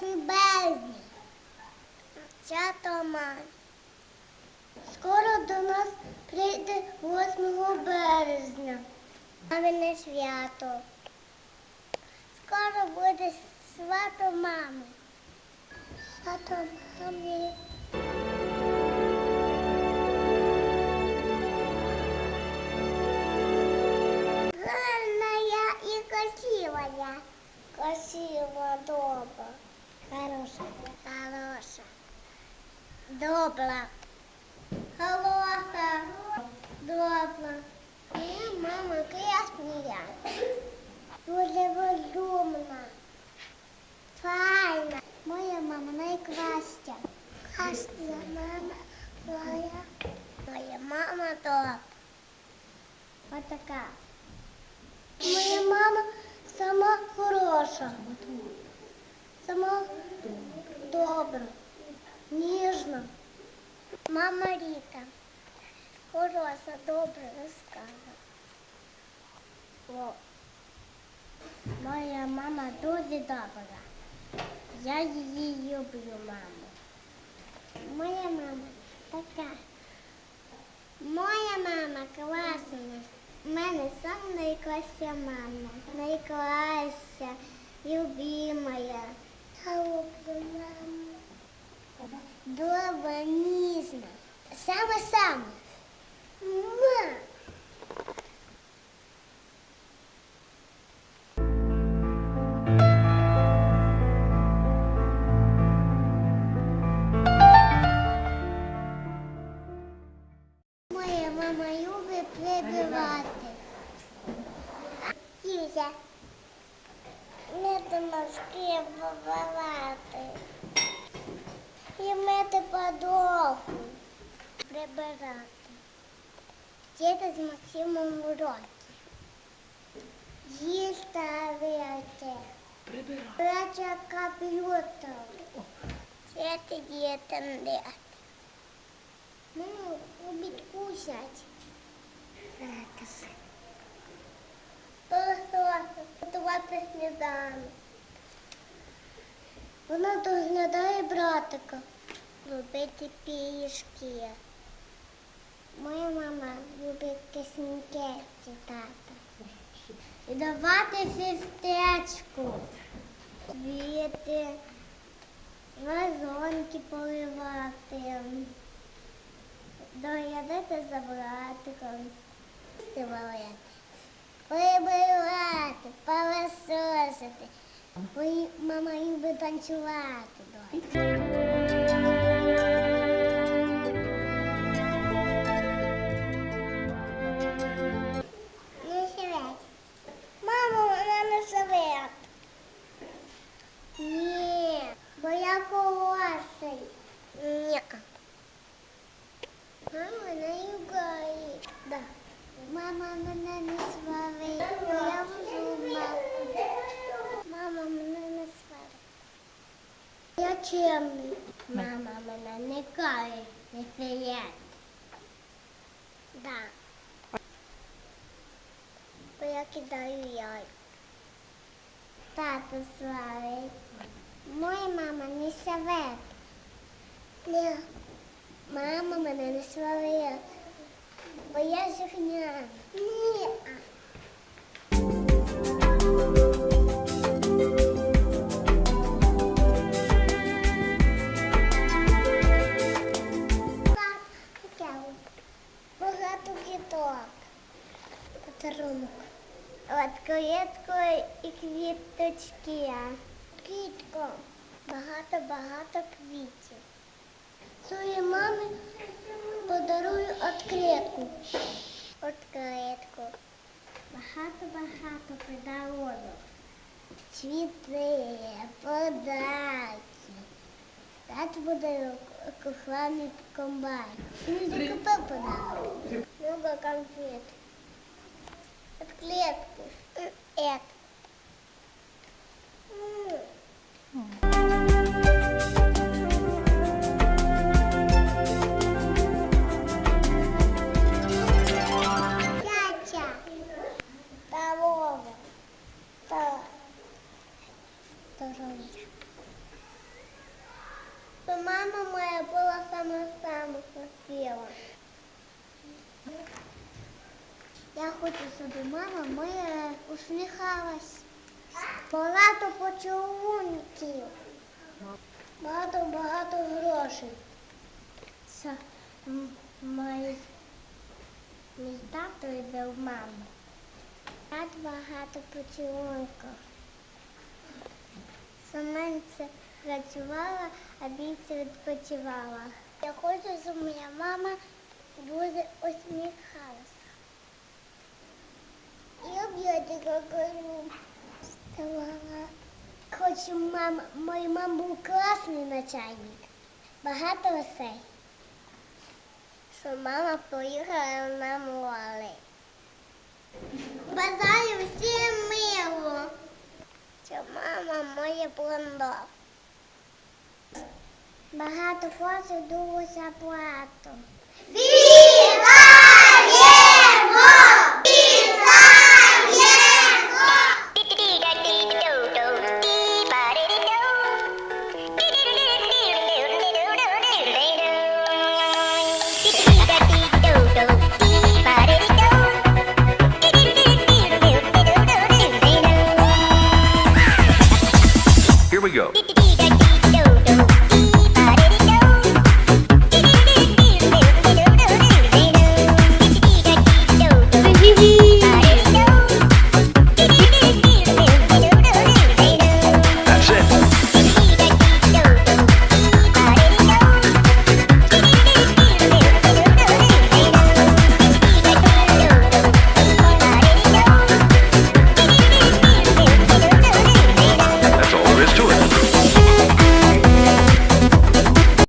8 березня. Свято мам. Скоро до нас прийде 8 березня. Мамине свято. Скоро буде свято мами. Свято мами. Гарная и красивая. Красиво, добро. Хорошая. Хорошая. Добра. Хороша. Добра. Моя мама красная. Дуже розумна. Файна. Моя мама найкраща. Красна мама моя. Моя мама добра. Отака. Моя мама сама хороша. Сама добра, ніжна. Мама Ріта. Хороша, добра, розказа. О. Моя мама дуже добра. Я її люблю, маму. Моя мама така. Моя мама класна. У мене сам найкраща мама. Найкраща, любимая. Я люблю маму. Добра, ніжна. Саме-саме. Моя мама любить прибивати. Юзя, не до носки вибивати. І мити подоху. Прибирати. Діти з Максимом в уроки. Їсти вити. Прибирати комп'ютер. Діти діти дати. Мама любить кушать. Вона доглядає братика. Робити пішки. Моя мама любить кисеньки читати. І давати сестричку. Квіти, вазонки поливати. Доглядати за братиком. Співати. Прибирати, пилососити. Мої- Мама любить танцювати. доля. Не живеть. Мама, вона не живе. Ні, бо я хороший. Ні. Мама не югає. Да. Мама мене не сварить, Я чемний. Мама мене не кає, не фієт. Да. Бо я кидаю яй. Тато сварить. Моя мама не совет. Ні. Мама мене не сварить. Бо я жирня. Ні. Квіток. Подарунок. От квітку і квіточки. Квітко. Багато-багато квітів. Своїй мамі подарую відкритку. Відкритку. Багато-багато подарунок. Цвіти, подарки. Тато буде коханий комбайн. Він закупив подарунок. Много конфет. Отклетку. Это. Я хочу, щоб мама моя усміхалась. Багато поцілунків. Багато-багато грошей. Це мій, мій тато любив маму. Так багато поцілунків. Сонце працювала, а більше відпочивала. Я хочу, щоб моя мама дуже усміхалася. Я така кажу. Хочу мама, моя мама був класний начальник. Багато грошей. Що мама поїхала на море. Бажаю всім мило. Що мама моя блондо. Багато хоче дуже. Вітає! we go.